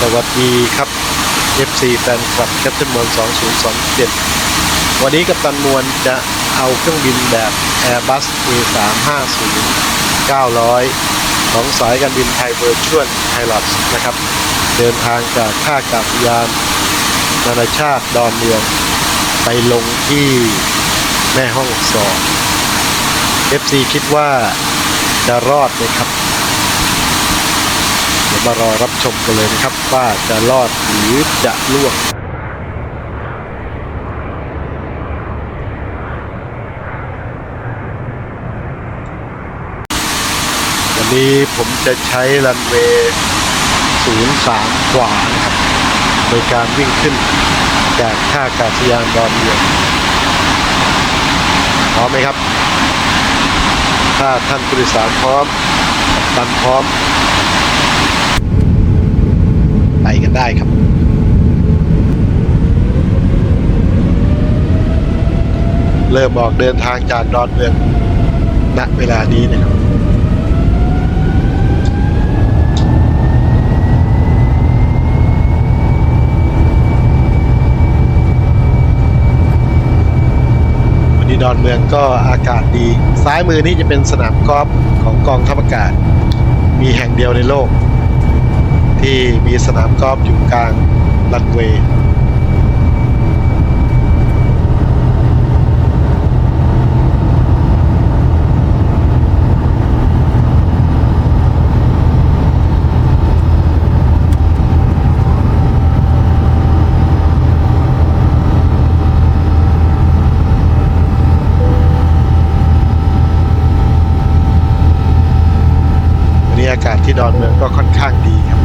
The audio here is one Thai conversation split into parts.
สวัสดีครับ FC แฟนคลับแคปเทนมวล2027 วันนี้กับตันมวลจะเอาเครื่องบินแบบ Airbus A350 900 ของสายการบินไทยเวอร์ชวลไฮลอตนะครับ เดินทางจากท่าอากาศยานนานาชาติดอนเมือง ไปลงที่แม่ห้องสอน FC คิดว่าจะรอดไหมครับ ยวมารอรับชมกันเลยนะครับ ว่าจะรอดหรือจะล่วงวันนี้ผมจะใช้รันเวย์03 กว่านะครับ โดยการวิ่งขึ้นจากท่าอากาศยานดอนเมืองพร้อมไหมครับ ถ้าท่านผู้โดยสารพร้อมกัปตันพร้อม ไปกันได้ครับเริ่มออกเดินทางจากดอนเมืองณเวลานี้นะครับ วันนี้ดอนเมืองก็อากาศดี ซ้ายมือนี่จะเป็นสนามกอล์ฟของกองทัพอากาศ มีแห่งเดียวในโลก ที่มีสนามกอล์ฟอยู่กลางรันเวย์วันนี้อากาศที่ดอนเมืองก็ค่อนข้างดีครับ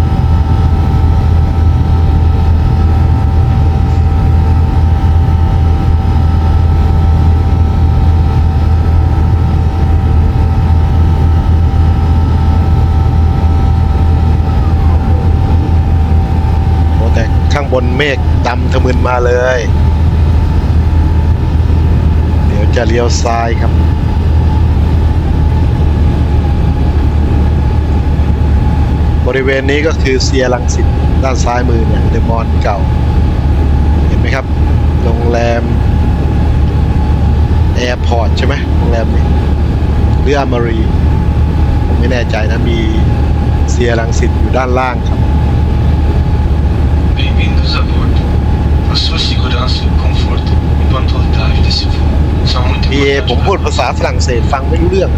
โอ้แต่ข้างบน เมฆดำทะมึนมาเลย เดี๋ยวจะเลี้ยวซ้ายครับบริเวณนี้ก็คือเซียรังสิตด้านซ้ายมือเนี่ยเดมอนเก่า เห็นไหมครับ โรงแรมแอร์พอร์ตใช่ไหมโรงแรมนี้หรืออามารีผมไม่แน่ใจนะ มีเซียรังสิตอยู่ด้านล่างครับ A sua segurança e conforto e pontualidade desse voo são muito พีเอผมพูด importantes ภาษาฝรั่งเศสฟังไม่รู้เรื่อง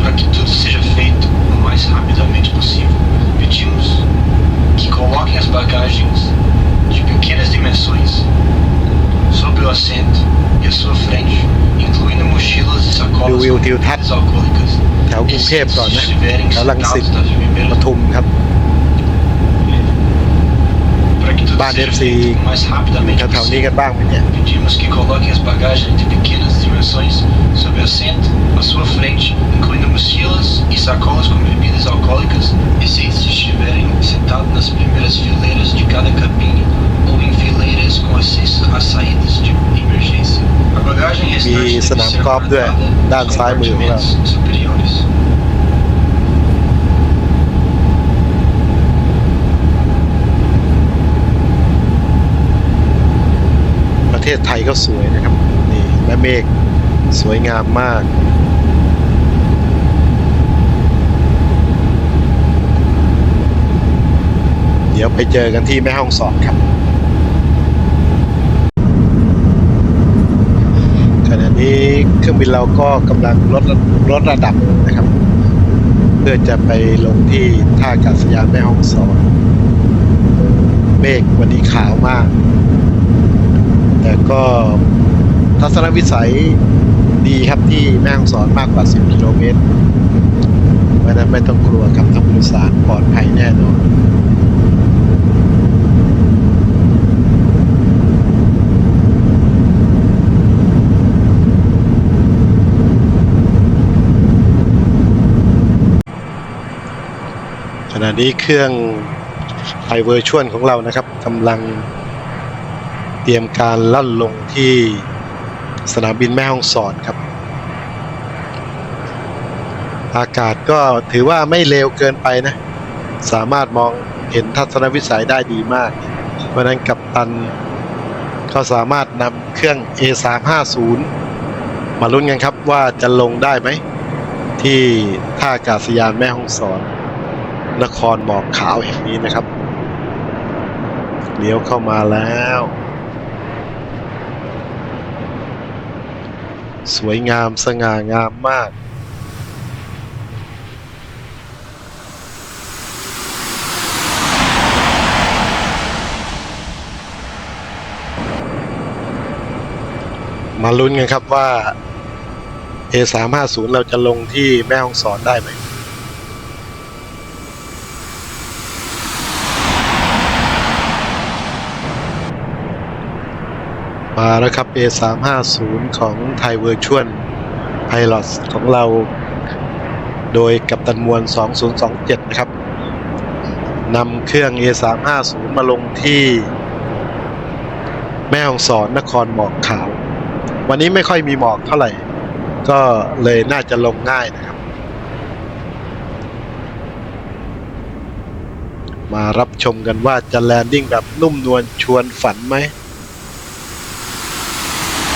para que tudo seja feito o mais rapidamente possível. Pedimos que coloquem as bagagens de pequenas dimensões sobre o assento e à sua frente, incluindo mochilas e ดู sacolas วิวทิวทัศน์ alcoólicas, แถวกรุงเทพก่อน exceto นะ se estiverem แถวรังสิต sentados nas ป primeiras ทุมครับ para que tudo Bah, seja deve feito ser- o mais rapidamente แถวๆนี้ possível. กันบ้างไหมเนี่ย Pedimos que coloquem as bagagens de pequenas dimensões sobre o assento à sua frente, incluindo mochilas e sacolas com bebidas alcoólicas, e se estiverem sentados nas primeiras fileiras de cada cabine ou em fileiras com acesso às saídas de emergência. A bagagem restante E deve senão ser copo do- guardada dá nos sai muito, compartimentos superiores. เทศไทยก็สวยนะครับนี่แม่เมฆสวยงามมาก เดี๋ยวไปเจอกันที่แม่ห้องสอนครับขณะนี้เครื่องบินเราก็กำลังลดลดระดับนะครับ เพื่อจะไปลงที่ท่าอากาศยานแม่ห้องสอนเมฆวันนี้ขาวมาก ก็ทัศนวิสัยดีครับที่แม่ฮ่องสอนมากกว่า 10 กิโลเมตรเพราะนั้นไม่ต้องกลัวครับทานผู้โดยสารปลอดภัยแน่นอนขณะนี้เครื่องไฟเวอร์ชวลของเรานะครับกำลัง เตรียมการล่นลงที่สนามบินแม่ฮ่องสอนครับ อากาศก็ถือว่าไม่เลวเกินไปนะ สามารถมองเห็นทัศนวิสัยได้ดีมาก เพราะนั้นกัปตันก็สามารถนำเครื่อง A350 มาลุ้นกันครับว่าจะลงได้ไหม ที่ท่าอากาศยานแม่ฮ่องสอน นครหมอกขาวแห่งนี้นะครับ เลี้ยวเข้ามาแล้ว สวยงามสง่างามมากมาลุ้นกันครับว่า A350 เราจะลงที่แม่ฮ่องสอนได้ไหม มาแล้วครับ A350 ของไทยเวอร์ชวลไพลอตของเรา โดยกัปตันมวล 2027 นะครับนำเครื่อง A350 มาลงที่ แม่ฮ่องสอนนครหมอกขาว วันนี้ไม่ค่อยมีหมอกเท่าไหร่ ก็เลยน่าจะลงง่ายนะครับ มารับชมกันว่าจะแลนดิ้งแบบนุ่มนวลชวนฝันไหม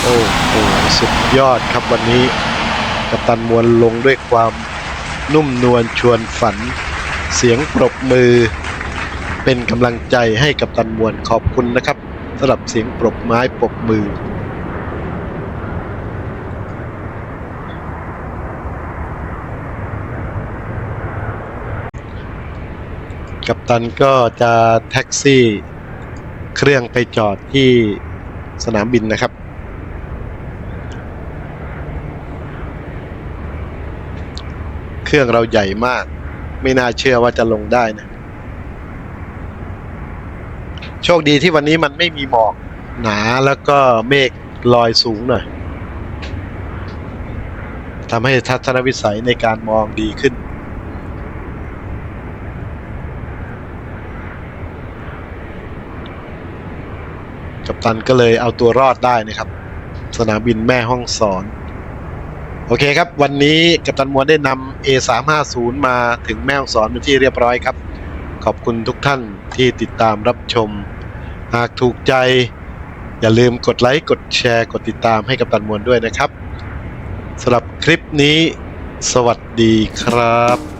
โอ้โหสุดยอดครับวันนี้กัปตันมวลลงด้วยความนุ่มนวลชวนฝัน เสียงปรบมือ เป็นกำลังใจให้กัปตันมวลขอบคุณนะครับสำหรับเสียงปรบไม้ปรบมือกัปตันก็จะแท็กซี่เครื่องไปจอดที่สนามบินนะครับ เครื่องเราใหญ่มาก ไม่น่าเชื่อว่าจะลงได้นะ โชคดีที่วันนี้มันไม่มีหมอกหนาแล้วก็เมฆลอยสูงหน่อยทำให้ทัศนวิสัยในการมองดีขึ้น กัปตันก็เลยเอาตัวรอดได้นะครับ สนามบินแม่ห้องสอน โอเคครับ วันนี้กัปตันมวลได้นำ A350 มาถึงแม่ฮ่องสอนเป็นที่เรียบร้อยครับ ขอบคุณทุกท่านที่ติดตามรับชม หากถูกใจ อย่าลืมกดไลค์ กดแชร์ กดติดตามให้กัปตันมวลด้วยนะครับสำหรับคลิปนี้ สวัสดีครับ